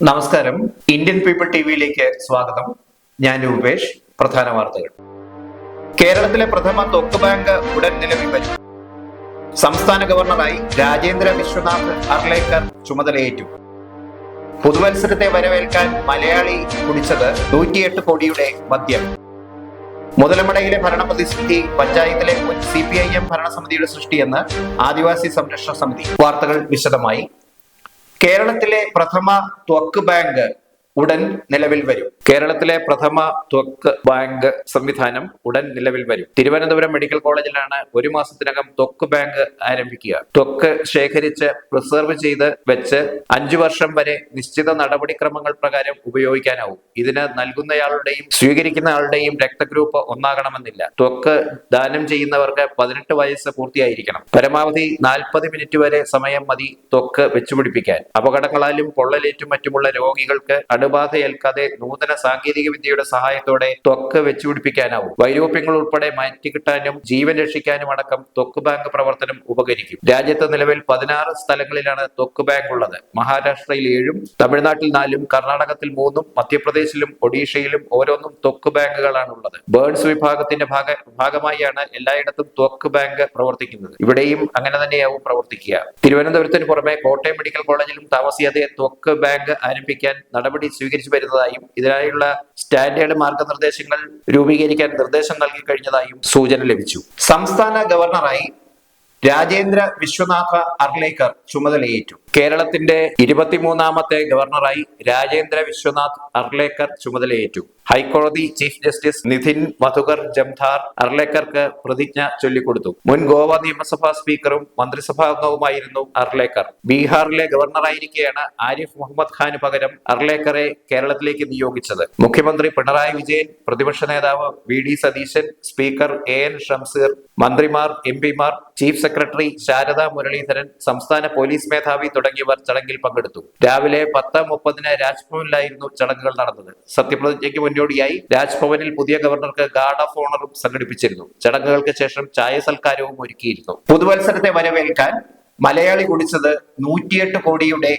നമസ്കാരം. Indian people T വിയിലേക്ക് സ്വാഗതം. ഞാൻ രൂപേഷ് പ്രധാന വാർത്തകൾ. കേരളത്തിലെ പ്രഥമ തൊക്ക് ബാങ്ക് ഉടൻ നിലവിൽ വരും. സംസ്ഥാന ഗവർണറായി രാജേന്ദ്ര വിശ്വനാഥ് അർലേക്കർ ചുമതലയേറ്റു. പുതുവത്സരത്തെ വരവേൽക്കാൻ മലയാളി കുടിച്ചത് നൂറ്റിയെട്ട് കോടിയുടെ മദ്യം. മുതലമടയിലെ ഭരണപ്രതിസന്ധി പഞ്ചായത്തിലെ മുൻ സി പി ഐ എം ഭരണസമിതിയുടെ സൃഷ്ടിയെന്ന് ആദിവാസി സംരക്ഷണ സമിതി. വാർത്തകൾ വിശദമായി. കേരളത്തിലെ പ്രഥമ ത്വക്ക് ബാങ്ക് ഉടൻ നിലവിൽ വരും. കേരളത്തിലെ പ്രഥമ ത്വക്ക് ബാങ്ക് സംവിധാനം ഉടൻ നിലവിൽ വരും. തിരുവനന്തപുരം മെഡിക്കൽ കോളേജിലാണ് ഒരു മാസത്തിനകം ത്വക്ക് ബാങ്ക് ആരംഭിക്കുക. ത്വക്ക് ശേഖരിച്ച് പ്രിസർവ് ചെയ്ത് വെച്ച് അഞ്ചു വർഷം വരെ നിശ്ചിത നടപടിക്രമങ്ങൾ പ്രകാരം ഉപയോഗിക്കാനാവും. ഇതിന് നൽകുന്നയാളുടെയും സ്വീകരിക്കുന്ന ആളുടെയും രക്തഗ്രൂപ്പ് ഒന്നാകണമെന്നില്ല. ത്വക്ക് ദാനം ചെയ്യുന്നവർക്ക് പതിനെട്ട് വയസ്സ് പൂർത്തിയായിരിക്കണം. പരമാവധി നാൽപ്പത് മിനിറ്റ് വരെ സമയം മതി ത്വക്ക് വെച്ചുപിടിപ്പിക്കാൻ. അപകടങ്ങളാലും പൊള്ളലേറ്റും മറ്റുമുള്ള രോഗികൾക്ക് അണുബാധ ഏൽക്കാതെ നൂതന സാങ്കേതിക വിദ്യയുടെ സഹായത്തോടെ ത്വക്ക് വെച്ചുപിടിപ്പിക്കാനാവും. വൈരൂപ്യങ്ങൾ ഉൾപ്പെടെ മാറ്റിക്കിട്ടാനും ജീവൻ രക്ഷിക്കാനും അടക്കം ത്വക്ക് ബാങ്ക് പ്രവർത്തനം ഉപകരിക്കും. രാജ്യത്ത് നിലവിൽ പതിനാറ് സ്ഥലങ്ങളിലാണ് ത്വക്ക് ബാങ്ക് ഉള്ളത്. മഹാരാഷ്ട്രയിൽ ഏഴും തമിഴ്നാട്ടിൽ നാലും കർണാടകത്തിൽ മൂന്നും മധ്യപ്രദേശിലും ഒഡീഷയിലും ഓരോന്നും ത്വക്ക് ബാങ്കുകളാണ് ഉള്ളത്. ബേൺസ് വിഭാഗത്തിന്റെ ഭാഗ ഭാഗമായാണ് എല്ലായിടത്തും ത്വക്ക് ബാങ്ക് പ്രവർത്തിക്കുന്നത്. ഇവിടെയും അങ്ങനെ തന്നെയാവും പ്രവർത്തിക്കുക. തിരുവനന്തപുരത്തിന് പുറമെ കോട്ടയം മെഡിക്കൽ കോളേജിലും താമസിയാതെ ത്വക്ക് ബാങ്ക് ആരംഭിക്കാൻ നടപടി സ്വീകരിച്ചു വരുന്നതായും ഇതിനായുള്ള സ്റ്റാൻഡേർഡ് മാർഗനിർദ്ദേശങ്ങൾ രൂപീകരിക്കാൻ നിർദ്ദേശം നൽകി കഴിഞ്ഞതായും സൂചന ലഭിച്ചു. സംസ്ഥാന ഗവർണറായി രാജേന്ദ്ര വിശ്വനാഥ അർലേക്കർ ചുമതലയേറ്റു. കേരളത്തിന്റെ ഇരുപത്തിമൂന്നാമത്തെ ഗവർണറായി രാജേന്ദ്ര വിശ്വനാഥ് അർലേക്കർ ചുമതലയേറ്റു. ഹൈക്കോടതി ചീഫ് ജസ്റ്റിസ് നിധിൻ മധുകർ ജംധാർ അർലേക്കർക്ക് പ്രതിജ്ഞ ചൊല്ലിക്കൊടുത്തു. മുൻ ഗോവ നിയമസഭാ സ്പീക്കറും മന്ത്രിസഭാ അംഗവുമായിരുന്നു അർലേക്കർ. ബീഹാറിലെ ഗവർണറായിരിക്കെയാണ് ആരിഫ് മുഹമ്മദ് ഖാന് പകരം അർലേക്കറെ കേരളത്തിലേക്ക് നിയോഗിച്ചത്. മുഖ്യമന്ത്രി പിണറായി വിജയൻ പ്രതിപക്ഷ നേതാവ് V D Satheesan speaker A N Shamseer മന്ത്രിമാർ എം പിമാർ ചീഫ് സെക്രട്ടറി ശാരദ മുരളീധരൻ സംസ്ഥാന പോലീസ് മേധാവി തുടങ്ങിയവർ ചടങ്ങിൽ പങ്കെടുത്തു. രാവിലെ പത്ത് മുപ്പതിന് രാജ്ഭവനിലായിരുന്നു ചടങ്ങുകൾ നടന്നത്. സത്യപ്രതിജ്ഞയ്ക്ക് മുന്നോടിയായി രാജ്ഭവനിൽ പുതിയ ഗവർണർക്ക് ഗാർഡ് ഓഫ് ഓണറും സംഘടിപ്പിച്ചിരുന്നു. ചടങ്ങുകൾക്ക് ശേഷം ചായ സൽക്കാരവും ഒരുക്കിയിരുന്നു. പുതുവത്സരത്തെ വരവേൽക്കാൻ മലയാളി കുടിച്ചത് നൂറ്റിയെട്ട് കോടിയുടെ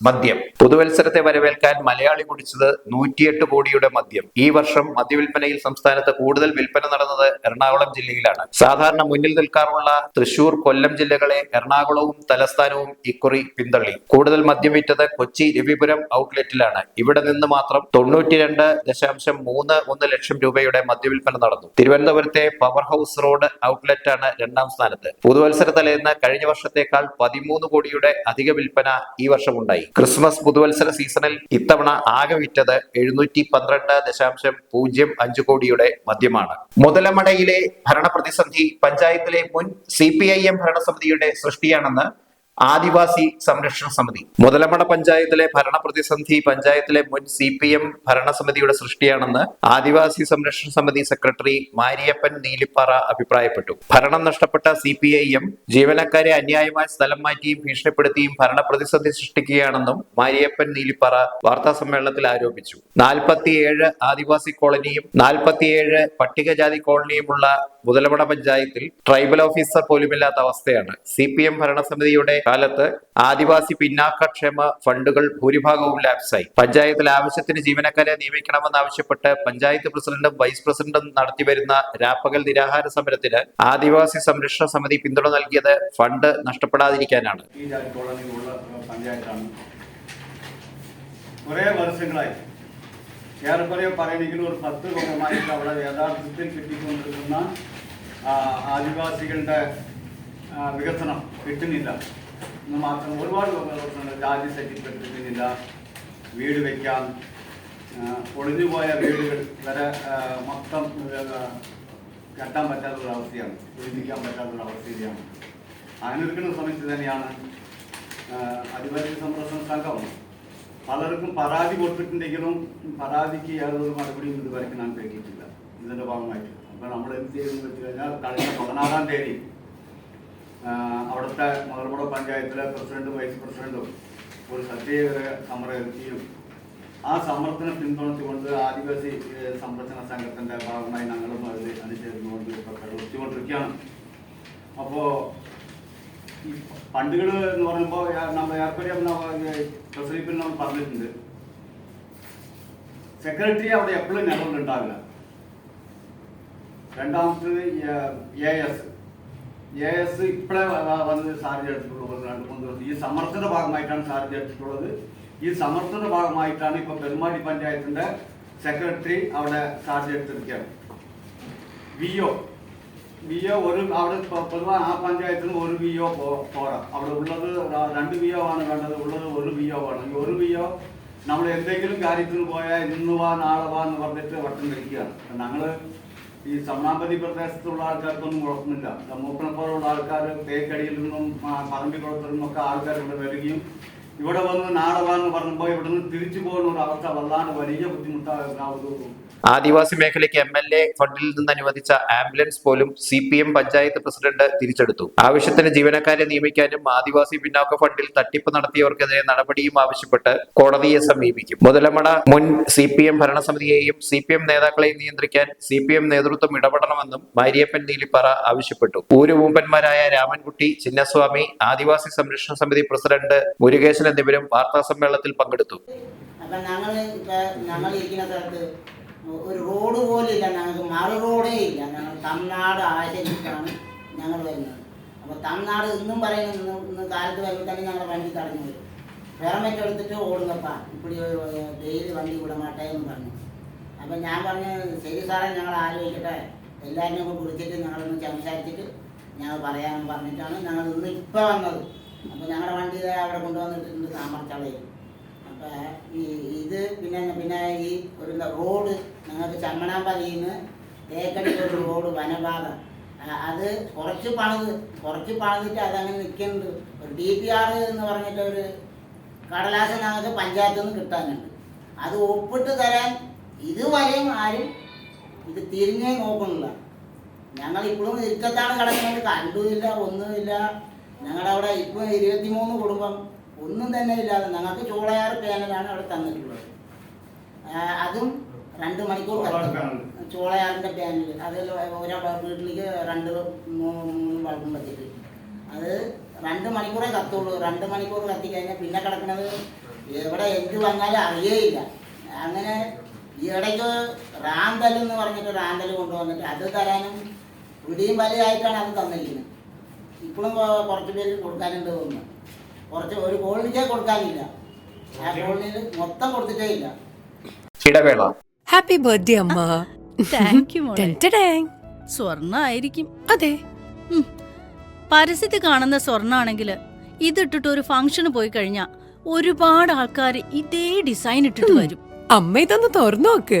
മദ്യം. പുതുവത്സരത്തെ വരവേൽക്കാൻ മലയാളി കുടിച്ചത് നൂറ്റിയെട്ട് കോടിയുടെ മദ്യം. ഈ വർഷം മദ്യവിൽപ്പനയിൽ സംസ്ഥാനത്ത് കൂടുതൽ വിൽപ്പന നടന്നത് എറണാകുളം ജില്ലയിലാണ്. സാധാരണ മുന്നിൽ നിൽക്കാറുള്ള തൃശൂർ കൊല്ലം ജില്ലകളെ എറണാകുളവും തലസ്ഥാനവും ഇക്കുറി പിന്തള്ളി. കൂടുതൽ മദ്യം വിറ്റത് കൊച്ചി രവിപുരം ഔട്ട്ലെറ്റിലാണ്. ഇവിടെ നിന്ന് മാത്രം തൊണ്ണൂറ്റിരണ്ട് ദശാംശം മൂന്ന് ഒന്ന് ലക്ഷം രൂപയുടെ മദ്യവിൽപ്പന നടന്നു. തിരുവനന്തപുരത്തെ പവർ ഹൗസ് റോഡ് ഔട്ട്ലെറ്റ് ആണ് രണ്ടാം സ്ഥാനത്ത്. പുതുവത്സര തലേന്ന് കഴിഞ്ഞ വർഷത്തേക്കാൾ പതിമൂന്ന് കോടിയുടെ അധിക വിൽപ്പന ഈ വർഷമുണ്ടായി. ക്രിസ്മസ് പുതുവത്സര സീസണിൽ ഇത്തവണ ആകെ വിറ്റത് എഴുന്നൂറ്റി പന്ത്രണ്ട് ദശാംശം പൂജ്യം അഞ്ച് കോടിയുടെ മദ്യമാണ്. മുതലമടയിലെ ഭരണപ്രതിസന്ധി പഞ്ചായത്തിലെ മുൻ സി പി ഐ എം ഭരണസമിതിയുടെ സൃഷ്ടിയാണെന്ന് ആദിവാസി സംരക്ഷണ സമിതി. മുതലമട പഞ്ചായത്തിലെ ഭരണ പ്രതിസന്ധി പഞ്ചായത്തിലെ മുൻ സി പി എം ഭരണസമിതിയുടെ സൃഷ്ടിയാണെന്ന് ആദിവാസി സംരക്ഷണ സമിതി സെക്രട്ടറി മാരിയപ്പൻ നീലിപ്പാറ അഭിപ്രായപ്പെട്ടു. ഭരണം നഷ്ടപ്പെട്ട സി പി ഐ എം ജീവനക്കാരെ അന്യായമായി സ്ഥലം മാറ്റിയും ഭീഷണിപ്പെടുത്തിയും ഭരണ പ്രതിസന്ധി സൃഷ്ടിക്കുകയാണെന്നും മാരിയപ്പൻ നീലിപ്പാറ വാർത്താ സമ്മേളനത്തിൽ ആരോപിച്ചു. നാൽപ്പത്തിയേഴ് ആദിവാസി കോളനിയും നാൽപ്പത്തിയേഴ് പട്ടികജാതി കോളനിയുമുള്ള മുതലമട പഞ്ചായത്തിൽ ട്രൈബൽ ഓഫീസർ പോലുമില്ലാത്ത അവസ്ഥയാണ് സി പി എം ഭരണസമിതിയുടെ കാലത്ത് ആദിവാസി പിന്നാക്കക്ഷേമ ഫണ്ടുകൾ ഭൂരിഭാഗവും ലാപ്സായി പഞ്ചായത്തിൽ ആവശ്യത്തിന് ജീവനക്കാരെ നിയമിക്കണമെന്നാവശ്യപ്പെട്ട് പഞ്ചായത്ത് പ്രസിഡന്റും വൈസ് പ്രസിഡന്റും നടത്തിവരുന്ന രാപ്പകൽ നിരാഹാര സമരത്തിന് ആദിവാസി സംരക്ഷണ സമിതി പിന്തുണ നൽകിയത് ഫണ്ട് നഷ്ടപ്പെടാതിരിക്കാനാണ്. കുറേ വർഷങ്ങളായി. ഒരു പത്ത് കൊല്ലമായിട്ട് അവിടെ യഥാർത്ഥത്തിൽ കിട്ടിക്കൊണ്ടിരുന്ന ആദിവാസികളുടെ വികസനം കിട്ടുന്നില്ല. എന്ന് മാത്രം ഒരുപാട് ലോകങ്ങൾ ജാതി സെറ്റിൽപ്പെട്ടിരിക്കുന്നില്ല. വീട് വയ്ക്കാം ഒളിഞ്ഞുപോയ വീടുകൾ വരെ മൊത്തം കെട്ടാൻ പറ്റാത്തൊരവസ്ഥയാണ് പറ്റാത്തൊരു അവസ്ഥയിലാണ്. അങ്ങനെ ഇരിക്കുന്ന സമയത്ത് തന്നെയാണ് അധിപത്യ സംരക്ഷണ സംഘം പലർക്കും പരാതി കൊടുത്തിട്ടുണ്ടെങ്കിലും പരാതിക്ക് യാതൊരു മറുപടിയും ഇതുവരെയ്ക്ക് ഞാൻ കേട്ടിട്ടില്ല ഇതിന്റെ ഭാഗമായിട്ട്. അപ്പോൾ നമ്മൾ എന്ത് ചെയ്തെന്ന് വെച്ച് കഴിഞ്ഞാൽ കഴിഞ്ഞ പതിനാറാം തീയതി അവിടുത്തെ മുതൽമുട പഞ്ചായത്തിലെ പ്രസിഡന്റും വൈസ് പ്രസിഡന്റും ഒരു സത്യേകര സമരം എത്തിയും ആ സമരത്തിനെ പിന്തുണച്ചുകൊണ്ട് ആദിവാസി സംരക്ഷണ സംഘത്തിന്റെ ഭാഗമായി ഞങ്ങളും അതിൽ അനുസരിച്ചുകൊണ്ട് ഇപ്പോൾ പ്രവർത്തിച്ചുകൊണ്ടിരിക്കുകയാണ്. അപ്പോൾ ഈ ഫണ്ടുകൾ എന്ന് പറയുമ്പോൾ നമ്മൾ ഏർപ്പെടുന്ന പ്രസരിപ്പിൽ നമ്മൾ പറഞ്ഞിട്ടുണ്ട്. സെക്രട്ടറി അവിടെ എപ്പോഴും നിലവിലുണ്ടാവില്ല രണ്ടാമത്തത് എ എസ് എസ് ഇപ്പോഴേ വന്ന് ചാർജ് എടുത്തിട്ടുള്ളത് ഒരു രണ്ട് മൂന്ന് ദിവസം. ഈ സമർത്ഥന്റെ ഭാഗമായിട്ടാണ് ചാർജ് എടുത്തിട്ടുള്ളത് ഈ സമർത്ഥന്റെ ഭാഗമായിട്ടാണ് ഇപ്പൊ പെരുമാടി പഞ്ചായത്തിന്റെ സെക്രട്ടറി അവിടെ ചാർജ് എടുത്തിരിക്കുകയാണ് വി ഒ വി ഒ ഒരു അവിടെ പൊ- പൊതുവെ ആ പഞ്ചായത്തിന് ഒരു വി ഒ പോരാ. അവിടെ ഉള്ളത് ര- രണ്ട് വി ഒ ആണ് വേണ്ടത്. ഉള്ളത് ഒരു വി ഒ ആണ്. ഈ ഒരു വി ഒ നമ്മൾ എന്തെങ്കിലും കാര്യത്തിന് പോയാൽ ഇന്ന് വാ നാളെ വാ എന്ന് പറഞ്ഞിട്ട് വട്ടം കളിക്കുകയാണ് ഞങ്ങൾ ഈ സമാപതി പ്രദേശത്തുള്ള ആൾക്കാർക്കൊന്നും കുഴപ്പമില്ല. മൂപ്പനപ്പോഴുള്ള ആൾക്കാർ തേക്കടിയിൽ നിന്നും ആ, പറമ്പിക്കുളത്തിൽ നിന്നൊക്കെ ആൾക്കാർ ഇവിടെ വരികയും ഇവിടെ വന്ന് നാളെ വാ എന്ന് പറഞ്ഞപ്പോൾ ഇവിടെ നിന്ന് തിരിച്ചു പോകുന്ന ഒരു അവസ്ഥ വല്ലാണ്ട് വലിയ ബുദ്ധിമുട്ടാകുന്നു ആദിവാസി മേഖലയ്ക്ക് എം എൽ എ ഫണ്ടിൽ നിന്ന് അനുവദിച്ച ആംബുലൻസ് പോലും C P M panchayat president തിരിച്ചെടുത്തു. ആവശ്യത്തിന് ജീവനക്കാരെ നിയമിക്കാനും ആദിവാസി പിന്നാക്ക ഫണ്ടിൽ തട്ടിപ്പ് നടത്തിയവർക്കെതിരെ നടപടിയും ആവശ്യപ്പെട്ട് കോടതിയെ സമീപിക്കും. മുതലമട മുൻ സി പി എം ഭരണസമിതിയെയും സി പി എം നേതാക്കളെയും നിയന്ത്രിക്കാൻ സി പി എം നേതൃത്വം ഇടപെടണമെന്നും മാരിയപ്പൻ നീലിപ്പാറ ആവശ്യപ്പെട്ടു. ഊരുമൂപ്പന്മാരായ രാമൻകുട്ടി ചിന്നസ്വാമി ആദിവാസി സംരക്ഷണ സമിതി പ്രസിഡന്റ് മുരുകേശൻ എന്നിവരും വാർത്താ സമ്മേളനത്തിൽ പങ്കെടുത്തു ഒരു റോഡ് പോലും ഇല്ല. ഞങ്ങൾക്ക് മറു റോഡേ ഇല്ല. ഞങ്ങൾ തമിഴ്നാട് ആശ്രയിച്ചിട്ടാണ് ഞങ്ങൾ വരുന്നത്. അപ്പോൾ തമിഴ്നാട് ഇന്നും പറയുന്നത് ഇന്ന് കാലത്ത് വരുമ്പോൾ തന്നെ ഞങ്ങൾ വണ്ടി തടഞ്ഞു വരും. പെർമിറ്റ് എടുത്തിട്ട് ഓടുന്നപ്പാ. ഇപ്പടി ഡെയിലി വണ്ടി വിടമാട്ടെ എന്ന് പറഞ്ഞു. അപ്പം ഞാൻ പറഞ്ഞു ശരി സാറേ ഞങ്ങൾ ആലോചിക്കട്ടെ. എല്ലാവരെയും കൂടെ വിളിച്ചിട്ട് ഞങ്ങളൊന്ന് സംസാരിച്ചിട്ട് ഞങ്ങൾ പറയാമെന്ന് പറഞ്ഞിട്ടാണ് ഞങ്ങൾ ഇന്ന് ഇപ്പം വന്നത്. അപ്പോൾ ഞങ്ങളുടെ വണ്ടി അവിടെ കൊണ്ടുവന്നിട്ടുണ്ട് താമരച്ചളയിൽ. ഈ ഇത് പിന്നെ പിന്നെ ഈ ഒരു റോഡ് നിങ്ങൾക്ക് ചമ്മണാമ്പതിയിൽ നിന്ന് ഒരു റോഡ് വനപാത. അത് കുറച്ച് പണിത് കുറച്ച് പണിതിട്ട് അതങ്ങനെ നിൽക്കുന്നുണ്ട്. ഒരു ഡി പി ആർ എന്ന് പറഞ്ഞിട്ട് ഒരു കടലാസ് ഞങ്ങൾക്ക് പഞ്ചായത്തിൽ നിന്ന് കിട്ടാനുണ്ട്. അത് ഒപ്പിട്ട് തരാൻ ഇതുവരെയും ആരും ഇത് തിരിഞ്ഞേ നോക്കുന്നില്ല. ഞങ്ങൾ ഇപ്പോഴും ഇരിക്കത്താണ് കിടക്കുന്നത്. കണ്ടുമില്ല ഒന്നുമില്ല. ഞങ്ങളുടെ അവിടെ ഇരുപത്തി ഇരുപത്തിമൂന്ന് കുടുംബം ഒന്നും തന്നെ ഇല്ലാതെ ഞങ്ങൾക്ക് ചോളയാറ് പേനലാണ് അവിടെ തന്നിട്ടുള്ളത്. അതും രണ്ട് മണിക്കൂർ ചോളയാറിന്റെ പേനൽ പാനൽ. ചോളയാറിന്റെ പാനൽ അതിൽ ഓരോ വീട്ടിലേക്ക് രണ്ട് മൂന്ന് ബൾബും വെച്ചിട്ട് അത് രണ്ട് മണിക്കൂറേ കത്തുള്ളൂ. രണ്ട് മണിക്കൂർ കത്തി കഴിഞ്ഞാൽ പിന്നെ കിടക്കുന്നത് എവിടെ എന്ത് വന്നാലും അറിയേയില്ല. അങ്ങനെ ഈ ഇടയ്ക്ക് റാന്തൽ എന്ന് പറഞ്ഞിട്ട് റാന്തൽ കൊണ്ടുവന്നിട്ട് അത് തരാനും പിടിയും വലയായിട്ടാണ് അത് തന്നിരിക്കുന്നത്. ഇപ്പോഴും കുറച്ച് പേര് കൊടുക്കാനുണ്ട് തോന്നുന്നു. കുറച്ച് ഒരു കോളനിക്കേ കൊടുക്കാനില്ല. ആ കോളനിയിൽ മൊത്തം കൊടുത്തിട്ടേ ഇല്ല. ഇടവേള ഹാപ്പി ബർത്ത്ഡേ അമ്മ. താങ്ക് യു മോളെ. സ്വർണ ആയിരിക്കും അതെ. ഉം. പരസ്യത്തിൽ കാണുന്ന സ്വർണാണെങ്കിൽ ഇതിട്ടിട്ട് ഒരു ഫംഗ്ഷന് പോയി കഴിഞ്ഞാ ഒരുപാട് ആൾക്കാർ ഇതേ ഡിസൈൻ ഇട്ടിട്ട് വരും. അമ്മ ഇതൊന്ന് തുറന്നു നോക്ക്.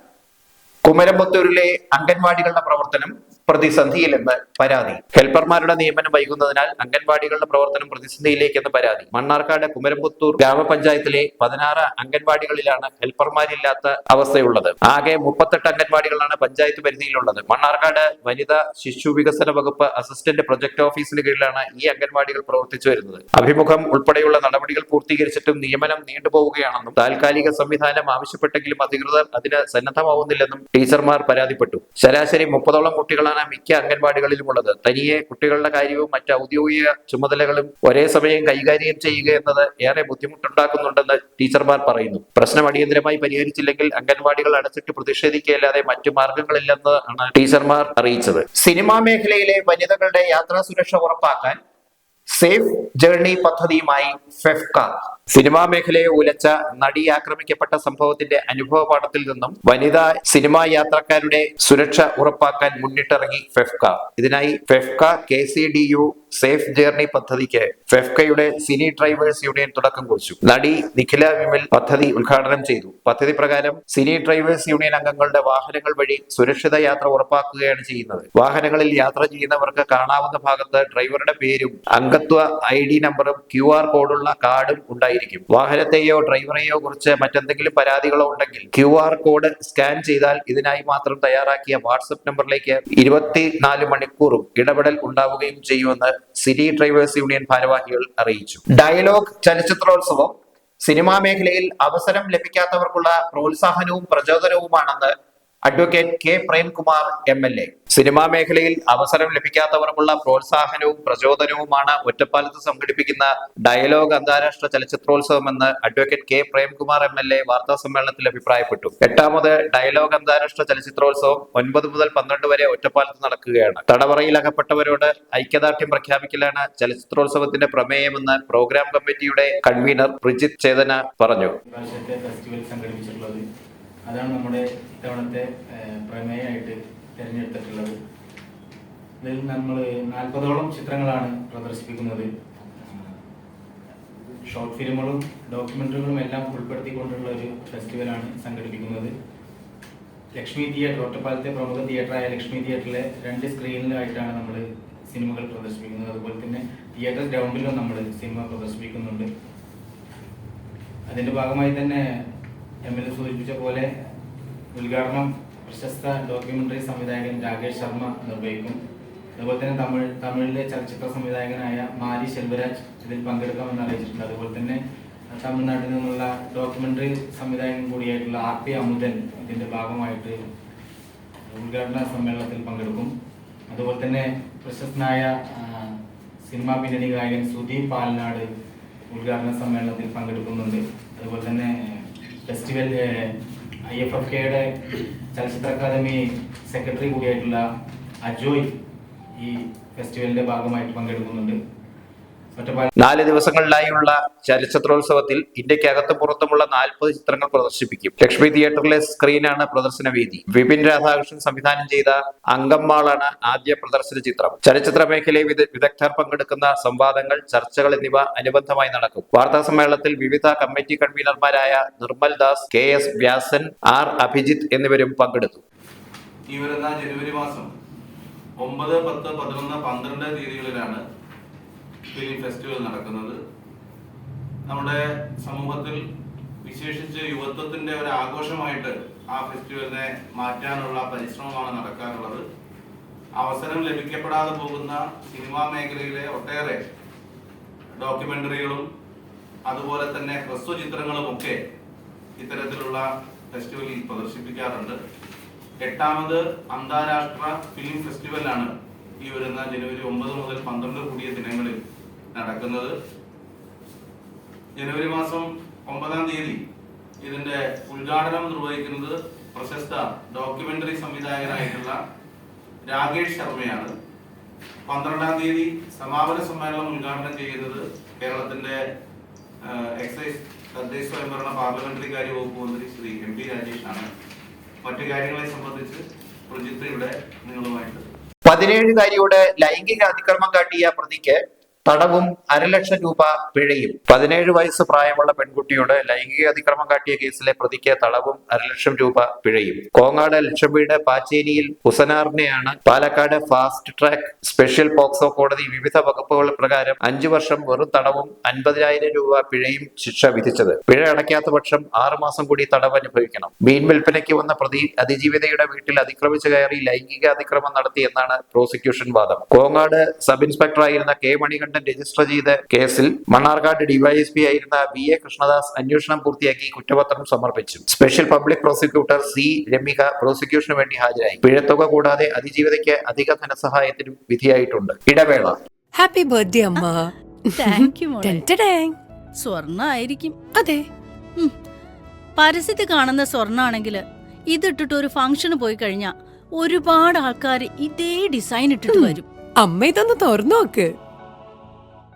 കുമരമ്പത്തൂരിലെ അംഗൻവാടികളുടെ പ്രവർത്തനം പ്രതിസന്ധിയിലെന്ന് പരാതി. ഹെൽപ്പർമാരുടെ നിയമനം വൈകുന്നതിനാൽ അംഗൻവാടികളുടെ പ്രവർത്തനം പ്രതിസന്ധിയിലേക്കെന്ന് പരാതി. മണ്ണാർക്കാട് കുമരംപുത്തൂർ ഗ്രാമപഞ്ചായത്തിലെ പതിനാറ് അംഗൻവാടികളിലാണ് ഹെൽപ്പർമാരില്ലാത്ത അവസ്ഥയുള്ളത്. ആകെ മുപ്പത്തെട്ട് അംഗൻവാടികളാണ് പഞ്ചായത്ത് പരിധിയിലുള്ളത്. മണ്ണാർക്കാട് വനിതാ ശിശു വികസന വകുപ്പ് അസിസ്റ്റന്റ് പ്രൊജക്ട് ഓഫീസിന് കീഴിലാണ് ഈ അംഗൻവാടികൾ പ്രവർത്തിച്ചു വരുന്നത്. അഭിമുഖം ഉൾപ്പെടെയുള്ള നടപടികൾ പൂർത്തീകരിച്ചിട്ടും നിയമനം നീണ്ടുപോവുകയാണെന്നും താൽക്കാലിക സംവിധാനം ആവശ്യപ്പെട്ടെങ്കിലും അധികൃതർ അതിന് സന്നദ്ധമാവുന്നില്ലെന്നും ടീച്ചർമാർ പരാതിപ്പെട്ടു. ശരാശരി മുപ്പതോളം കുട്ടികളാണ് മിക്ക അംഗൻവാടികളിലും ഉള്ളത്. തനിയെ കുട്ടികളുടെ കാര്യവും മറ്റ് ഔദ്യോഗിക ചുമതലകളും ഒരേ സമയം കൈകാര്യം ചെയ്യുക എന്നത് ഏറെ ബുദ്ധിമുട്ടുണ്ടാക്കുന്നുണ്ടെന്ന് ടീച്ചർമാർ പറയുന്നു. പ്രശ്നം അടിയന്തരമായി പരിഹരിച്ചില്ലെങ്കിൽ അംഗൻവാടികൾ അടച്ചിട്ട് പ്രതിഷേധിക്കുകയല്ലാതെ മറ്റു മാർഗങ്ങളില്ലെന്ന് ആണ് ടീച്ചർമാർ അറിയിച്ചത്. സിനിമാ മേഖലയിലെ വനിതകളുടെ യാത്രാ സുരക്ഷ ഉറപ്പാക്കാൻ സേഫ് ജേർണി പദ്ധതിയുമായി ഫെഫ്ക സിനിമാ മേഖലയെ ഉലച്ച നടി ആക്രമിക്കപ്പെട്ട സംഭവത്തിന്റെ അനുഭവ പാഠത്തിൽ നിന്നും വനിതാ സിനിമാ യാത്രക്കാരുടെ സുരക്ഷ ഉറപ്പാക്കാൻ മുന്നിട്ടിറങ്ങി ഫെഫ്ക. ഇതിനായി FEFKA K C D U safe journey പദ്ധതിക്ക് ഫെഫ്കയുടെ സിനി ഡ്രൈവേഴ്സ് യൂണിയൻ തുടക്കം കുറിച്ചു. നടി നിഖില വിമൽ പദ്ധതി ഉദ്ഘാടനം ചെയ്തു. പദ്ധതി പ്രകാരം സിനി ഡ്രൈവേഴ്സ് യൂണിയൻ അംഗങ്ങളുടെ വാഹനങ്ങൾ വഴി സുരക്ഷിത യാത്ര ഉറപ്പാക്കുകയാണ് ചെയ്യുന്നത്. വാഹനങ്ങളിൽ യാത്ര ചെയ്യുന്നവർക്ക് കാണാവുന്ന ഭാഗത്ത് ഡ്രൈവറുടെ പേരും അംഗത്വ ഐ ഡി നമ്പറും ക്യു ആർ കോഡുള്ള കാർഡും ഉണ്ടായിരിക്കും ഉണ്ടായിരിക്കും വാഹനത്തെയോ ഡ്രൈവറെയോ കുറിച്ച് മറ്റെന്തെങ്കിലും പരാതികളോ ഉണ്ടെങ്കിൽ ക്യു ആർ കോഡ് സ്കാൻ ചെയ്താൽ ഇതിനായി മാത്രം തയ്യാറാക്കിയ വാട്സപ്പ് നമ്പറിലേക്ക് ഇരുപത്തിനാല് മണിക്കൂറും ഇടപെടൽ ഉണ്ടാവുകയും ചെയ്യുമെന്ന് സിറ്റി ഡ്രൈവേഴ്സ് യൂണിയൻ ഭാരവാഹികൾ അറിയിച്ചു. ഡയലോഗ് ചലച്ചിത്രോത്സവം സിനിമാ മേഖലയിൽ അവസരം ലഭിക്കാത്തവർക്കുള്ള പ്രോത്സാഹനവും പ്രചോദനവുമാണെന്ന് advocate K Premkumar M L A. Cinema മേഖലയിൽ അവസരം ലഭിക്കാത്തവർക്കുള്ള പ്രോത്സാഹനവും പ്രചോദനവുമാണ് ഒറ്റപ്പാലത്ത് സംഘടിപ്പിക്കുന്ന ഡയലോഗ് അന്താരാഷ്ട്ര ചലച്ചിത്രോത്സവം എന്ന് advocate K Premkumar M L A വാർത്താ സമ്മേളനത്തിൽ അഭിപ്രായപ്പെട്ടു. എട്ടാമത് ഡയലോഗ് അന്താരാഷ്ട്ര ചലച്ചിത്രോത്സവം ഒൻപത് മുതൽ പന്ത്രണ്ട് വരെ ഒറ്റപ്പാലത്ത് നടക്കുകയാണ്. തടവറയിൽ അകപ്പെട്ടവരോട് ഐക്യദാർഢ്യം പ്രഖ്യാപിക്കലാണ് ചലച്ചിത്രോത്സവത്തിന്റെ പ്രമേയമെന്ന് പ്രോഗ്രാം കമ്മിറ്റിയുടെ കൺവീനർ പ്രിജിത് ചേതന പറഞ്ഞു. അതാണ് നമ്മുടെ ഇത്തവണത്തെ പ്രമേയമായിട്ട് തിരഞ്ഞെടുത്തിട്ടുള്ളത്. ഇതിൽ നമ്മൾ നാൽപ്പതോളം ചിത്രങ്ങളാണ് പ്രദർശിപ്പിക്കുന്നത്. ഷോർട്ട് ഫിലിമുകളും ഡോക്യുമെന്ററികളും എല്ലാം ഉൾപ്പെടുത്തിക്കൊണ്ടുള്ള ഒരു ഫെസ്റ്റിവലാണ് സംഘടിപ്പിക്കുന്നത്. ലക്ഷ്മി തിയേറ്റർ ഒറ്റപ്പാലത്തെ പ്രമുഖ തിയേറ്ററായ ലക്ഷ്മി തിയേറ്ററിലെ രണ്ട് സ്ക്രീനിലായിട്ടാണ് നമ്മൾ സിനിമകൾ പ്രദർശിപ്പിക്കുന്നത്. അതുപോലെ തന്നെ തിയേറ്റർ ഗ്രൗണ്ടിലും നമ്മൾ സിനിമ പ്രദർശിപ്പിക്കുന്നുണ്ട്. അതിന്റെ ഭാഗമായി തന്നെ എം എൽ സൂചിപ്പിച്ച പോലെ ഉദ്ഘാടനം പ്രശസ്ത ഡോക്യുമെന്ററി സംവിധായകൻ രാകേഷ് ശർമ്മ നിർവഹിക്കും. അതുപോലെ തന്നെ തമിഴ് തമിഴിലെ ചലച്ചിത്ര സംവിധായകനായ മാരി ശെൽവരാജ് ഇതിൽ പങ്കെടുക്കാമെന്ന് അറിയിച്ചിട്ടുണ്ട്. അതുപോലെ തന്നെ തമിഴ്നാട്ടിൽ നിന്നുള്ള ഡോക്യുമെന്ററി സംവിധായകൻ കൂടിയായിട്ടുള്ള ആർ പി അമുദൻ ഇതിന്റെ ഭാഗമായിട്ട് ഉദ്ഘാടന സമ്മേളനത്തിൽ പങ്കെടുക്കും. അതുപോലെ തന്നെ പ്രശസ്തനായ സിനിമാ പിന്നണി ഗായകൻ സുധീപ് പാലനാട് ഉദ്ഘാടന സമ്മേളനത്തിൽ പങ്കെടുക്കുന്നുണ്ട്. അതുപോലെ തന്നെ ഫെസ്റ്റിവൽ ഐ എഫ് എഫ് കെയുടെ ചലച്ചിത്ര അക്കാദമി സെക്രട്ടറി കൂടിയായിട്ടുള്ള അജോയ് ഈ ഫെസ്റ്റിവലിന്റെ ഭാഗമായിട്ട് പങ്കെടുക്കുന്നുണ്ട്. നാല് ദിവസങ്ങളിലായുള്ള ചലച്ചിത്രോത്സവത്തിൽ ഇന്ത്യക്കകത്തും പുറത്തുമുള്ള നാൽപ്പത് ചിത്രങ്ങൾ പ്രദർശിപ്പിക്കും. ലക്ഷ്മി തിയേറ്ററിലെ സ്ക്രീനാണ് പ്രദർശന വേദി. വിപിൻ രാധാകൃഷ്ണൻ സംവിധാനം ചെയ്ത അങ്കമ്മാളാണ് ആദ്യ പ്രദർശന ചിത്രം. ചലച്ചിത്ര മേഖലയിൽ വിദഗ്ധർ പങ്കെടുക്കുന്ന സംവാദങ്ങൾ ചർച്ചകൾ എന്നിവ അനുബന്ധമായി നടക്കും. വാർത്താ സമ്മേളനത്തിൽ വിവിധ committee കൺവീനർമാരായ Nirmal Das K S Vyasan R Abhijith എന്നിവരും പങ്കെടുത്തു. ജനുവരി മാസം ഒമ്പത് പത്ത് പതിനൊന്ന് പന്ത്രണ്ട് തീയതികളിലാണ് ഫിലിം ഫെസ്റ്റിവൽ നടക്കുന്നത്. നമ്മുടെ സമൂഹത്തിൽ വിശേഷിച്ച് യുവത്വത്തിന്റെ ഒരു ആഘോഷമായിട്ട് ആ ഫെസ്റ്റിവലിനെ മാറ്റാനുള്ള പരിശ്രമമാണ് നടക്കാറുള്ളത്. അവസരം ലഭിക്കപ്പെടാതെ പോകുന്ന സിനിമാ മേഖലയിലെ ഒട്ടേറെ ഡോക്യുമെന്ററികളും അതുപോലെ തന്നെ ഹ്രസ്വ ചിത്രങ്ങളും ഒക്കെ ഇത്തരത്തിലുള്ള ഫെസ്റ്റിവലിൽ പ്രദർശിപ്പിക്കാറുണ്ട്. എട്ടാമത് അന്താരാഷ്ട്ര ഫിലിം ഫെസ്റ്റിവലാണ് ഈ വരുന്ന ജനുവരി ഒമ്പത് മുതൽ പന്ത്രണ്ട് കൂടിയ ദിനങ്ങളിൽ നടക്കുന്നത്. ജനുവരി മാസം ഒമ്പതാം തീയതി ഇതിന്റെ ഉദ്ഘാടനം നിർവഹിക്കുന്നത് പ്രശസ്ത ഡോക്യുമെന്ററി സംവിധായകനായിട്ടുള്ള രാകേഷ് ശർമ്മയാണ്. പന്ത്രണ്ടാം തീയതി സമാപന സമ്മേളനം ഉദ്ഘാടനം ചെയ്യുന്നത് കേരളത്തിന്റെ എക്സൈസ് തദ്ദേശ സ്വയംഭരണ പാർലമെന്ററി കാര്യ വകുപ്പ് മന്ത്രി ശ്രീ എം പി രാജേഷാണ്. മറ്റു കാര്യങ്ങളെ സംബന്ധിച്ച് പ്രജിത്ത് നിങ്ങളുമായിട്ട്. പതിനേഴുകാരിയോട് ലൈംഗിക അതിക്രമം കാട്ടിയ പ്രതിക്ക് തടവും അരലക്ഷം രൂപ പിഴയും. പതിനേഴ് വയസ്സ് പ്രായമുള്ള പെൺകുട്ടിയോട് ലൈംഗിക അതിക്രമം കാട്ടിയ കേസിലെ പ്രതിക്ക് തടവും അരലക്ഷം രൂപ പിഴയും. കോങ്ങാട് ലക്ഷംവീട് പാച്ചേരിയിൽ ഹുസനാറിനെയാണ് Palakkad fast track special POCSO കോടതി വിവിധ വകുപ്പുകൾ പ്രകാരം അഞ്ചു വർഷം വെറും തടവും അൻപതിനായിരം രൂപ പിഴയും ശിക്ഷ വിധിച്ചത്. പിഴ അടയ്ക്കാത്ത പക്ഷം ആറുമാസം കൂടി തടവ് അനുഭവിക്കണം. മീൻ വിൽപ്പനയ്ക്ക് വന്ന പ്രതി അതിജീവിതയുടെ വീട്ടിൽ അതിക്രമിച്ചു കയറി ലൈംഗിക അതിക്രമം നടത്തിയെന്നാണ് പ്രോസിക്യൂഷൻ വാദം. കോങ്ങാട് സബ് ഇൻസ്പെക്ടറായിരുന്ന കെ മണികണ്ഠൻ രജിസ്റ്റർ ചെയ്ത കേസിൽ മണ്ണാർക്കാട് ഡിവൈഎസ്പി ആയിരുന്ന വി എ കൃഷ്ണദാസ് അന്വേഷണം പൂർത്തിയാക്കി കുറ്റപത്രം സമർപ്പിച്ചു. Special public prosecutor C Ramika പ്രോസിക്യൂഷന് വേണ്ടി ഹാജരായി. പിഴത്തുക കൂടാതെ അതിജീവിതയ്ക്ക് അധിക ധനസഹായത്തിനും വിധിയായിട്ടുണ്ട്. ഇടവേള. ഹാപ്പി ബർത്ത്ഡേ അമ്മ. സ്വർണ ആയിരിക്കും അതെ. പരസ്യത്തിൽ കാണുന്ന സ്വർണാണെങ്കിൽ ഇതിട്ടിട്ട് ഒരു ഫംഗ്ഷന് പോയി കഴിഞ്ഞാ ഒരുപാട് ആൾക്കാർ ഇതേ ഡിസൈൻ ഇട്ടിട്ട് വരും. അമ്മ ഇതൊന്ന് തുറന്നു നോക്ക്.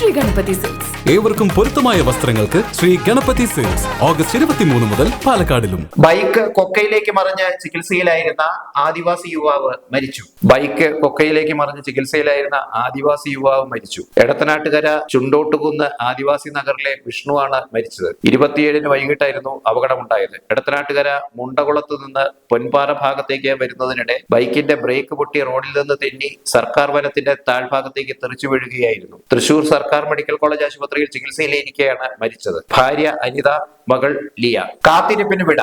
ശ്രീ ഗണപതി സിൽക്സ്. ഏവർക്കും പൊരുത്തമായ വസ്ത്രങ്ങൾക്ക് ശ്രീ ഗണപതി സിൽക്സ്. ഓഗസ്റ്റ് ഇരുപത്തിമൂന്ന് മുതൽ പാലക്കാടിലും. ബൈക്ക് കൊക്കയിലേക്ക് മറിഞ്ഞ് ചികിത്സയിലായിരുന്ന ആദിവാസി യുവാവ് മരിച്ചു. ബൈക്ക് കൊക്കയിലേക്ക് മറിഞ്ഞ് ചികിത്സയിലായിരുന്ന ആദിവാസി യുവാവ് മരിച്ചു. എടത്തനാട്ടുകര ചുണ്ടോട്ടുകുന്ന് ആദിവാസി നഗറിലെ വിഷ്ണുവാണ് മരിച്ചത്. ഇരുപത്തിയേഴിന് വൈകിട്ടായിരുന്നു അപകടമുണ്ടായത്. എടത്തനാട്ടുകര മുണ്ടകുളത്ത് നിന്ന് പൊൻപാറ ഭാഗത്തേക്ക് വരുന്നതിനിടെ ബൈക്കിന്റെ ബ്രേക്ക് പൊട്ടി റോഡിൽ നിന്ന് തെന്നി സർക്കാർ വനത്തിന്റെ താഴ്ഭാഗത്തേക്ക് തെറിച്ചു വീഴുകയായിരുന്നു. തൃശൂർ സർക്കാർ മെഡിക്കൽ കോളേജ് ആശുപത്രിയിൽ ചികിത്സയിലിരിക്കെയാണ് മരിച്ചത്. ഭാര്യ അനിത മകൾ ലിയ. കാത്തിരിപ്പിന് വിട.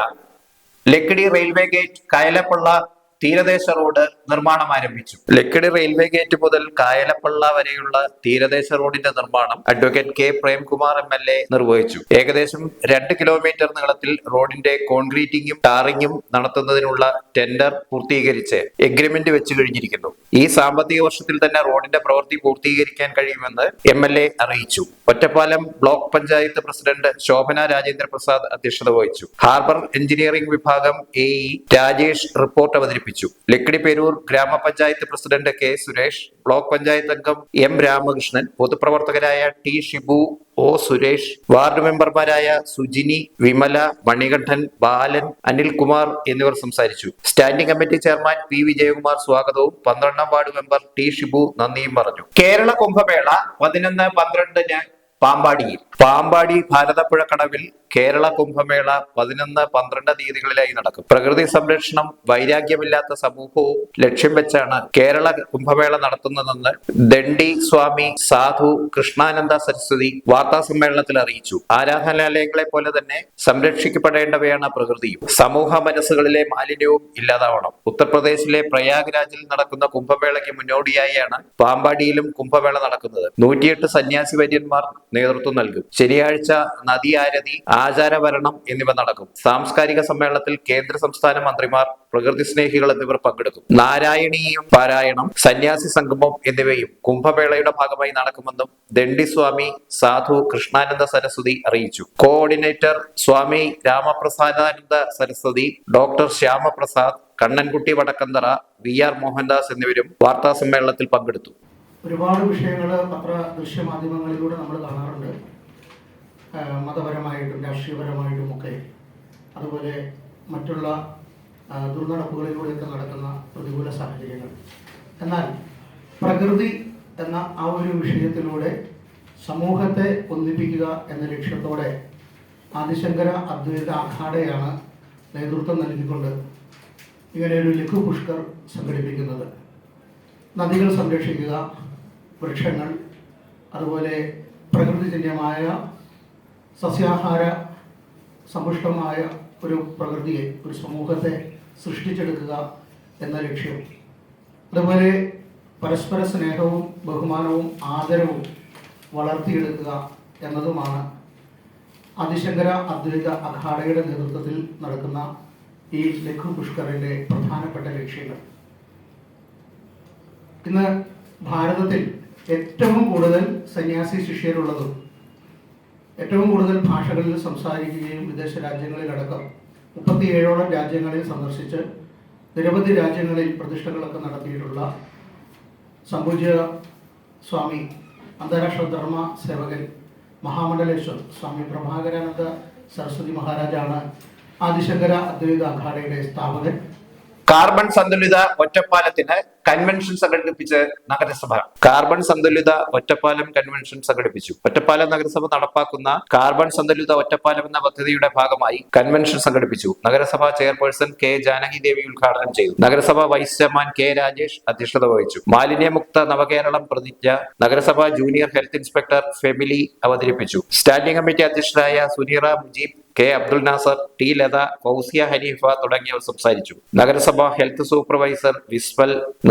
ലക്കിടി റെയിൽവേ ഗേറ്റ് കയലപ്പള്ള തീരദേശ റോഡ് നിർമ്മാണം ആരംഭിച്ചു. ലക്കിടി റെയിൽവേ ഗേറ്റ് മുതൽ കായലപ്പള്ള വരെയുള്ള തീരദേശ റോഡിന്റെ നിർമ്മാണം advocate K Premkumar M L A നിർവഹിച്ചു. ഏകദേശം രണ്ട് കിലോമീറ്റർ നീളത്തിൽ റോഡിന്റെ കോൺക്രീറ്റിംഗും ടാറിംഗും നടത്തുന്നതിനുള്ള ടെൻഡർ പൂർത്തീകരിച്ച് എഗ്രിമെന്റ് വെച്ചു കഴിഞ്ഞിരിക്കുന്നു. ഈ സാമ്പത്തിക വർഷത്തിൽ തന്നെ റോഡിന്റെ പ്രവൃത്തി പൂർത്തീകരിക്കാൻ കഴിയുമെന്ന് എം എൽ എ അറിയിച്ചു. ഒറ്റപ്പാലം ബ്ലോക്ക് പഞ്ചായത്ത് പ്രസിഡന്റ് ശോഭന രാജേന്ദ്ര പ്രസാദ് അധ്യക്ഷത വഹിച്ചു. ഹാർബർ എഞ്ചിനീയറിംഗ് വിഭാഗം എ രാജേഷ് റിപ്പോർട്ട് അവതരിപ്പിച്ചു. ലക്കിടി പേരൂർ ഗ്രാമപഞ്ചായത്ത് president K Suresh block panchayat അംഗം M Ramakrishnan പൊതുപ്രവർത്തകരായ T Shibu O Suresh ward മെമ്പർമാരായ സുജിനി വിമല മണികണ്ഠൻ ബാലൻ അനിൽകുമാർ എന്നിവർ സംസാരിച്ചു. Standing committee chairman P Vijayakumar സ്വാഗതവും പന്ത്രണ്ടാം വാർഡ് മെമ്പർ ടി ഷിബു നന്ദിയും പറഞ്ഞു. കേരള കുംഭമേള പതിനൊന്ന് പന്ത്രണ്ടിന് പാമ്പാടിയിൽ. പാമ്പാടി ഭാരതപ്പുഴ കടവിൽ കേരള കുംഭമേള പതിനൊന്ന് പന്ത്രണ്ട് തീയതികളിലായി നടക്കും. പ്രകൃതി സംരക്ഷണം വൈരാഗ്യമില്ലാത്ത സമൂഹവും ലക്ഷ്യം വെച്ചാണ് കേരള കുംഭമേള നടത്തുന്നതെന്ന് ദണ്ഡി സ്വാമി സാധു കൃഷ്ണാനന്ദ സരസ്വതി വാർത്താ സമ്മേളനത്തിൽ അറിയിച്ചു. ആരാധനാലയങ്ങളെ പോലെ തന്നെ സംരക്ഷിക്കപ്പെടേണ്ടവയാണ് പ്രകൃതിയും. സമൂഹ മനസ്സുകളിലെ മാലിന്യവും ഇല്ലാതാവണം. ഉത്തർപ്രദേശിലെ പ്രയാഗ്രാജിൽ നടക്കുന്ന കുംഭമേളയ്ക്ക് മുന്നോടിയായാണ് പാമ്പാടിയിലും കുംഭമേള നടക്കുന്നത്. നൂറ്റിയെട്ട് സന്യാസി വര്യന്മാർ നേതൃത്വം നൽകും. ശനിയാഴ്ച നദിയാരതി ആചാരഭരണം എന്നിവ നടക്കും. സാംസ്കാരിക സമ്മേളനത്തിൽ കേന്ദ്ര സംസ്ഥാന മന്ത്രിമാർ പ്രകൃതി സ്നേഹികൾ എന്നിവർ പങ്കെടുക്കും. നാരായണീയം പാരായണം സന്യാസി സംഗമം എന്നിവയും കുംഭമേളയുടെ ഭാഗമായി നടക്കുമെന്നും ദണ്ഡിസ്വാമി സാധു കൃഷ്ണാനന്ദ സരസ്വതി അറിയിച്ചു. Coordinator Swami Ramaprasadananda Saraswati doctor Shyamaprasad Kannankutty Vadakkanthara V R Mohandas എന്നിവരും വാർത്താ സമ്മേളനത്തിൽ പങ്കെടുത്തു. ഒരുപാട് വിഷയങ്ങൾ പത്ര ദൃശ്യമാധ്യമങ്ങളിലൂടെ നമ്മൾ കാണാറുണ്ട്. മതപരമായിട്ടും രാഷ്ട്രീയപരമായിട്ടും ഒക്കെ. അതുപോലെ മറ്റുള്ള ദുർനടപ്പുകളിലൂടെയൊക്കെ നടക്കുന്ന പ്രതികൂല സാഹചര്യങ്ങൾ. എന്നാൽ പ്രകൃതി എന്ന ആ ഒരു വിഷയത്തിലൂടെ സമൂഹത്തെ ഒന്നിപ്പിക്കുക എന്ന ലക്ഷ്യത്തോടെ ആദിശങ്കര അദ്വൈത അഖാഡയാണ് നേതൃത്വം നൽകിക്കൊണ്ട് ഇങ്ങനെ ഒരു ലഘു പുഷ്കർ സംഘടിപ്പിക്കുന്നത്. നദികൾ സംരക്ഷിക്കുക വൃക്ഷങ്ങൾ അതുപോലെ പ്രകൃതിജന്യമായ സസ്യാഹാര സമ്പുഷ്ടമായ ഒരു പ്രകൃതിയെ ഒരു സമൂഹത്തെ സൃഷ്ടിച്ചെടുക്കുക എന്ന ലക്ഷ്യം. അതുപോലെ പരസ്പര സ്നേഹവും ബഹുമാനവും ആദരവും വളർത്തിയെടുക്കുക എന്നതുമാണ് അതിശങ്കര അദ്വൈത അഖാഡയുടെ നേതൃത്വത്തിൽ നടക്കുന്ന ഈ ലഘു പുഷ്കറിന്റെ പ്രധാനപ്പെട്ട ലക്ഷ്യങ്ങൾ. ഇന്ന് ഭാരതത്തിൽ ഏറ്റവും കൂടുതൽ സന്യാസി ശിഷ്യരുള്ളതും ഏറ്റവും കൂടുതൽ ഭാഷകളിൽ സംസാരിക്കുകയും വിദേശ രാജ്യങ്ങളിലടക്കം മുപ്പത്തിയേഴോളം രാജ്യങ്ങളിൽ സന്ദർശിച്ച് നിരവധി രാജ്യങ്ങളിൽ പ്രതിഷ്ഠകളൊക്കെ നടത്തിയിട്ടുള്ള സംപൂജ്യ സ്വാമി അന്താരാഷ്ട്ര ധർമ്മ സേവകൻ മഹാമണ്ഡലേശ്വർ സ്വാമി പ്രഭാകരാനന്ദ സരസ്വതി മഹാരാജാണ് ആദിശങ്കര അദ്വൈത അഖാഡയുടെ സ്ഥാപകൻ. കാർബൺ സന്തുലിത ഒറ്റപ്പാലത്തിന് കൺവെൻഷൻ സംഘടിപ്പിച്ച് നഗരസഭ. കാർബൺ സന്തുലിത ഒറ്റപ്പാലം കൺവെൻഷൻ സംഘടിപ്പിച്ചു. ഒറ്റപ്പാലം നഗരസഭ നടപ്പാക്കുന്ന കാർബൺ സന്തുലിത ഒറ്റപ്പാലം എന്ന പദ്ധതിയുടെ ഭാഗമായി കൺവെൻഷൻ സംഘടിപ്പിച്ചു. നഗരസഭ ചെയർപേഴ്സൺ കെ ജാനകി ദേവി ഉദ്ഘാടനം ചെയ്തു. നഗരസഭ വൈസ് ചെയർമാൻ കെ രാജേഷ് അധ്യക്ഷത വഹിച്ചു. മാലിന്യമുക്ത നവകേരളം പ്രതിജ്ഞ നഗരസഭ ജൂനിയർ ഹെൽത്ത് ഇൻസ്പെക്ടർ ഫെമിലി അവതരിപ്പിച്ചു. സ്റ്റാൻഡിംഗ് കമ്മിറ്റി അധ്യക്ഷരായ സുനീറ മുജീബ് കെ അബ്ദുൽ നാസർ ടി ലത ഫൗസിയ ഹനീഫ തുടങ്ങിയവർ സംസാരിച്ചു. നഗരസഭ ഹെൽത്ത് സൂപ്പർവൈസർ വിസ്വൽ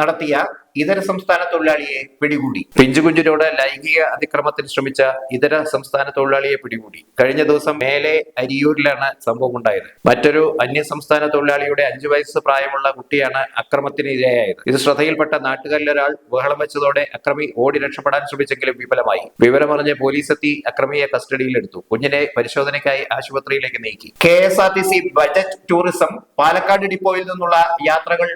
നടത്തിയ ഇതര സംസ്ഥാന തൊഴിലാളിയെ പിടികൂടി. പിഞ്ചുകുഞ്ചിനോട് ലൈംഗിക അതിക്രമത്തിന് ശ്രമിച്ച ഇതര സംസ്ഥാന തൊഴിലാളിയെ പിടികൂടി. കഴിഞ്ഞ ദിവസം മേലെ അരിയൂരിലാണ് സംഭവം ഉണ്ടായത്. മറ്റൊരു അന്യ സംസ്ഥാന തൊഴിലാളിയുടെ അഞ്ചു വയസ്സ് പ്രായമുള്ള കുട്ടിയാണ് അക്രമത്തിന് ഇരയായത് ഇത് ശ്രദ്ധയിൽപ്പെട്ട നാട്ടുകാരിലൊരാൾ ബഹളം വെച്ചതോടെ അക്രമി ഓടി രക്ഷപ്പെടാൻ ശ്രമിച്ചെങ്കിലും വിഫലമായി. വിവരമറിഞ്ഞ് പോലീസ് എത്തി അക്രമിയെ കസ്റ്റഡിയിലെടുത്തു. കുഞ്ഞിനെ പരിശോധനയ്ക്കായി ആശുപത്രിയിലേക്ക് നീക്കി. K S R T C budget tourism Palakkad ഡിപ്പോയിൽ നിന്നുള്ള യാത്രകൾ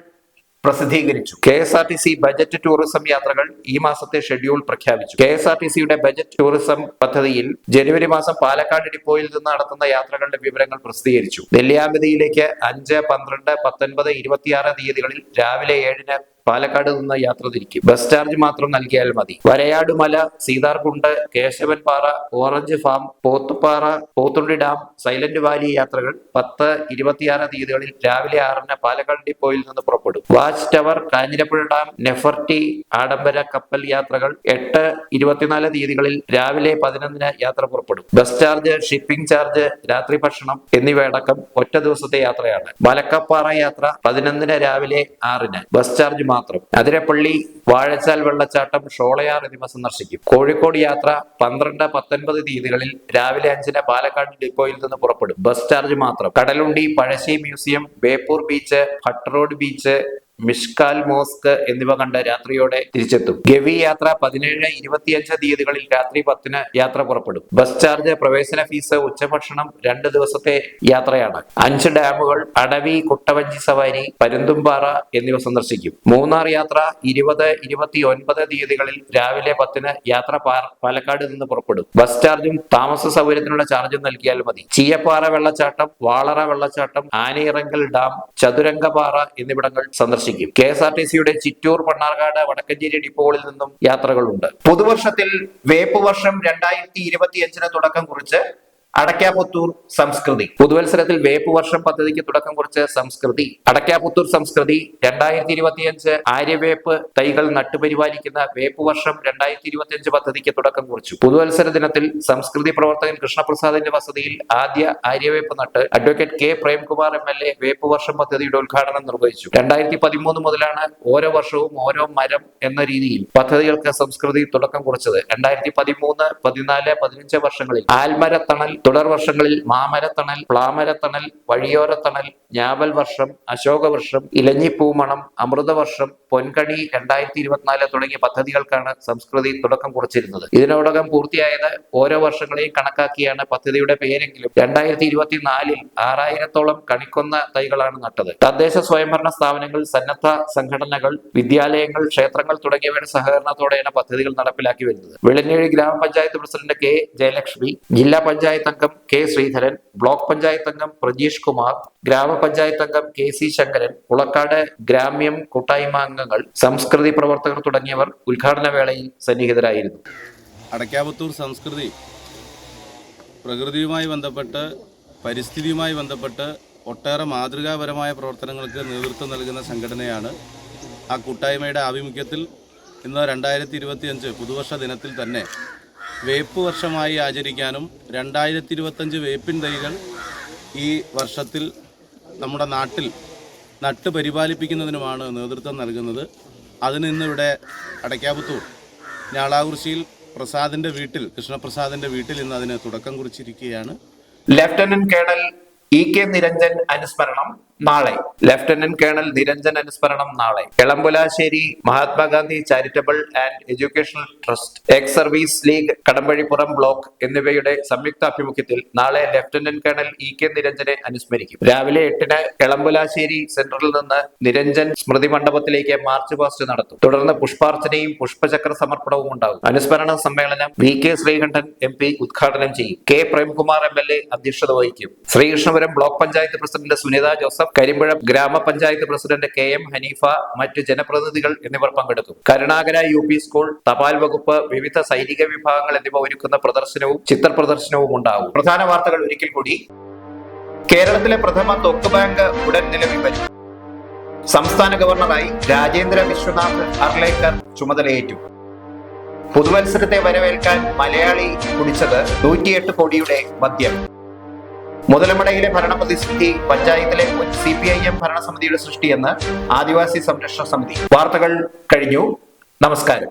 പ്രസിദ്ധീകരിച്ചു. K S R T C budget tourism യാത്രകൾ ഈ മാസത്തെ ഷെഡ്യൂൾ പ്രഖ്യാപിച്ചു. കെ എസ് ആർ ടി സിയുടെ ബജറ്റ് ടൂറിസം പദ്ധതിയിൽ ജനുവരി മാസം പാലക്കാട് ഡിപ്പോയിൽ നിന്ന് നടത്തുന്ന യാത്രകളുടെ വിവരങ്ങൾ പ്രസിദ്ധീകരിച്ചു. നെല്ലിയാമ്പതിയിലേക്ക് അഞ്ച് പന്ത്രണ്ട് പത്തൊൻപത് ഇരുപത്തിയാറ് തീയതികളിൽ രാവിലെ ഏഴിന് പാലക്കാട് നിന്ന് യാത്ര തിരിക്കും. ബസ് ചാർജ് മാത്രം നൽകിയാൽ മതി. Varayadu Mala Seetharkund Keshavanpara orange farm Pothupara Pothundy dam Silent Valley യാത്രകൾ പത്ത് ഇരുപത്തിയാറ് തീയതികളിൽ രാവിലെ ആറിന് പാലക്കാട് ഡിപ്പോയിൽ നിന്ന് പുറപ്പെടും. Watch tower Kanjirapuzha dam Nefertiti ആഡംബര കപ്പൽ യാത്രകൾ എട്ട് ഇരുപത്തിനാല് തീയതികളിൽ രാവിലെ പതിനൊന്നിന് യാത്ര പുറപ്പെടും. ബസ് ചാർജ് ഷിപ്പിംഗ് ചാർജ് രാത്രി ഭക്ഷണം എന്നിവയടക്കം ഒറ്റ ദിവസത്തെ യാത്രയാണ്. മലക്കപ്പാറ യാത്ര പതിനൊന്നിന് രാവിലെ ആറിന്. ബസ് ചാർജ് മാത്രം. അതിരപ്പള്ളി വാഴച്ചാൽ വെള്ളച്ചാട്ടം ഷോളയാർ എന്നിവ സന്ദർശിക്കും. കോഴിക്കോട് യാത്ര പന്ത്രണ്ട് പത്തൊൻപത് തീയതികളിൽ രാവിലെ അഞ്ചിന് പാലക്കാട് ഡിപ്പോയിൽ നിന്ന് പുറപ്പെടും. ബസ് ചാർജ് മാത്രം. Kadalundi Pazhassi museum Beypore beach hut road beach Mishkal mosque എന്നിവ കണ്ട് രാത്രിയോടെ തിരിച്ചെത്തും. ഗവി യാത്ര പതിനേഴ് ഇരുപത്തിയഞ്ച് തീയതികളിൽ രാത്രി പത്തിന് യാത്ര പുറപ്പെടും. ബസ് ചാർജ് പ്രവേശന ഫീസ് ഉച്ചഭക്ഷണം രണ്ട് ദിവസത്തെ യാത്രയാണ്. അഞ്ച് ഡാമുകൾ അടവി കുട്ടവഞ്ചി സവാരി പരുന്തുംപാറ എന്നിവ സന്ദർശിക്കും. മൂന്നാർ യാത്ര ഇരുപത് ഇരുപത്തി ഒൻപത് തീയതികളിൽ രാവിലെ പത്തിന് യാത്ര പാലക്കാട് നിന്ന് പുറപ്പെടും. ബസ് ചാർജും താമസ സൗകര്യത്തിനുള്ള ചാർജും നൽകിയാൽ മതി. ചീയപ്പാറ വെള്ളച്ചാട്ടം വാളറ വെള്ളച്ചാട്ടം ആനയിറങ്കൽ ഡാം ചതുരംഗപാറ എന്നിവിടങ്ങൾ സന്ദർശിക്കും. കെ എസ് ആർ ടി സിയുടെ ചിറ്റൂർ പണ്ണാർക്കാട് വടക്കഞ്ചേരി ഡിപ്പോകളിൽ നിന്നും യാത്രകളുണ്ട്. പുതുവർഷത്തിൽ വേപ്പ് വർഷം രണ്ടായിരത്തി ഇരുപത്തിയഞ്ചിന് തുടക്കം കുറിച്ച് അടയ്ക്കാപുത്തൂർ സംസ്കൃതി. പുതുവത്സരത്തിൽ വേപ്പ് വർഷം പദ്ധതിക്ക് തുടക്കം കുറിച്ച് സംസ്കൃതി. അടക്കാപുത്തൂർ സംസ്കൃതി രണ്ടായിരത്തി ഇരുപത്തിയഞ്ച് ആര്യവേപ്പ് തൈകൾ നട്ടുപരിപാലിക്കുന്ന വേപ്പ് വർഷം രണ്ടായിരത്തി ഇരുപത്തിയഞ്ച് പദ്ധതിക്ക് തുടക്കം കുറിച്ചു. പുതുവത്സര ദിനത്തിൽ സംസ്കൃതി പ്രവർത്തകൻ കൃഷ്ണപ്രസാദിന്റെ വസതിയിൽ ആദ്യ ആര്യവേപ്പ് നട്ട് advocate K Premkumar M L A വേപ്പ് വർഷം പദ്ധതിയുടെ ഉദ്ഘാടനം നിർവഹിച്ചു. രണ്ടായിരത്തി പതിമൂന്ന് മുതലാണ് ഓരോ വർഷവും ഓരോ മരം എന്ന രീതിയിൽ പദ്ധതികൾക്ക് സംസ്കൃതി തുടക്കം കുറിച്ചത്. രണ്ടായിരത്തി പതിമൂന്ന് പതിനാല് പതിനഞ്ച് വർഷങ്ങളിൽ ആൽമരത്തണൽ തുടർ വർഷങ്ങളിൽ മാമരത്തണൽ പ്ലാമരത്തണൽ വഴിയോരത്തണൽ ഞാവൽ വർഷം അശോകവർഷം ഇലഞ്ഞിപ്പൂമണം അമൃതവർഷം പൊൻകണി രണ്ടായിരത്തി ഇരുപത്തിനാല് തുടങ്ങിയ പദ്ധതികൾക്കാണ് സംസ്കൃതി തുടക്കം കുറിച്ചിരുന്നത്. ഇതിനോടകം പൂർത്തിയായത് ഓരോ വർഷങ്ങളെയും കണക്കാക്കിയാണ് പദ്ധതിയുടെ പേരെങ്കിലും. രണ്ടായിരത്തി ഇരുപത്തിനാലിൽ ആറായിരത്തോളം കണിക്കൊന്ന തൈകളാണ് നട്ടത്. തദ്ദേശ സ്വയംഭരണ സ്ഥാപനങ്ങൾ സന്നദ്ധ സംഘടനകൾ വിദ്യാലയങ്ങൾ ക്ഷേത്രങ്ങൾ തുടങ്ങിയവയുടെ സഹകരണത്തോടെയാണ് പദ്ധതികൾ നടപ്പിലാക്കി വരുന്നത്. വെളിഞ്ഞേഴി ഗ്രാമപഞ്ചായത്ത് പ്രസിഡന്റ് കെ ജയലക്ഷ്മി ജില്ലാ പഞ്ചായത്ത് അംഗം കെ ശ്രീധരൻ ബ്ലോക്ക് പഞ്ചായത്ത് അംഗം പ്രജീഷ് കുമാർ ഗ്രാമപഞ്ചായത്ത് അംഗം കെ സി ശങ്കരൻ പുളക്കാട് ഗ്രാമ്യം കൂട്ടായ്മ അംഗങ്ങൾ സംസ്കൃതി പ്രവർത്തകർ തുടങ്ങിയവർ ഉദ്ഘാടന വേളയിൽ സന്നിഹിതരായിരുന്നു. അടയ്ക്കാപുത്തൂർ സംസ്കൃതി പ്രകൃതിയുമായി ബന്ധപ്പെട്ട് പരിസ്ഥിതിയുമായി ബന്ധപ്പെട്ട് ഒട്ടേറെ മാതൃകാപരമായ പ്രവർത്തനങ്ങൾക്ക് നേതൃത്വം നൽകുന്ന സംഘടനയാണ് ആ കൂട്ടായ്മയുടെ ആഭിമുഖ്യത്തിൽ ഇന്ന് രണ്ടായിരത്തി ഇരുപത്തിയഞ്ച് പുതുവർഷ ദിനത്തിൽ തന്നെ വേപ്പ് വർഷമായി ആചരിക്കാനും രണ്ടായിരത്തി ഇരുപത്തഞ്ച് വേപ്പിൻ തൈകൾ ഈ വർഷത്തിൽ നമ്മുടെ നാട്ടിൽ നട്ട് പരിപാലിപ്പിക്കുന്നതിനുമാണ് നേതൃത്വം നൽകുന്നത്. അതിന് ഇന്നിവിടെ അടയ്ക്കാപുത്തൂർ ഞാളാകുറിശിയിൽ പ്രസാദിന്റെ വീട്ടിൽ കൃഷ്ണപ്രസാദിന്റെ വീട്ടിൽ ഇന്ന് അതിന് തുടക്കം കുറിച്ചിരിക്കുകയാണ്. Lieutenant colonel E K Niranjan അനുസ്മരണം. നാളെ. ലഫ്റ്റനന്റ് കേണൽ നിരഞ്ജൻ അനുസ്മരണം നാളെ. Elambulassery Mahatma Gandhi charitable and educational trust ex service league Kadambazhipuram block എന്നിവയുടെ സംയുക്താഭിമുഖ്യത്തിൽ നാളെ ലഫ്റ്റനന്റ് കേണൽ ഇ കെ നിരഞ്ജനെ അനുസ്മരിക്കും. രാവിലെ എട്ടിന് എളമ്പുലാശ്ശേരി സെന്ററിൽ നിന്ന് നിരഞ്ജൻ സ്മൃതി മണ്ഡപത്തിലേക്ക് മാർച്ച് പാസ്റ്റ് നടത്തും. തുടർന്ന് പുഷ്പാർച്ചനയും പുഷ്പചക്ര സമർപ്പണവും ഉണ്ടാകും. അനുസ്മരണ സമ്മേളനം V K Sreekandan M P ഉദ്ഘാടനം ചെയ്യും. K Premkumar M L A അധ്യക്ഷത വഹിക്കും. Sreekrishnapuram block panchayat president Sunitha Joseph Karimpuzha ഗ്രാമപഞ്ചായത്ത് പ്രസിഡന്റ് കെ എം ഹനീഫ മറ്റു ജനപ്രതിനിധികൾ എന്നിവർ പങ്കെടുക്കും കരുണാകര യു പി സ്കൂൾ തപാൽ വകുപ്പ് വിവിധ സൈനിക വിഭാഗങ്ങൾ എന്നിവ ഒരുക്കുന്ന പ്രദർശനവും ചിത്ര പ്രദർശനവും ഉണ്ടാകും. പ്രധാന വാർത്തകൾ ഒരിക്കൽ കൂടി. കേരളത്തിലെ പ്രഥമ തൊക്ക് ബാങ്ക് ഉടൻ നിലവിൽ വരും. സംസ്ഥാന ഗവർണറായി രാജേന്ദ്ര വിശ്വനാഥ് അർലേക്കർ ചുമതലയേറ്റു. പുതുവത്സരത്തെ വരവേൽക്കാൻ മലയാളി കുടിച്ചത് നൂറ്റിയെട്ട് കോടിയുടെ മദ്യം. മുതലമടയിലെ ഭരണ പ്രതിസന്ധി പഞ്ചായത്തിലെ മുൻ സി പി ഐ എം ഭരണസമിതിയുടെ സൃഷ്ടിയെന്ന് ആദിവാസി സംരക്ഷണ സമിതി. വാർത്തകൾ കഴിഞ്ഞു. നമസ്കാരം.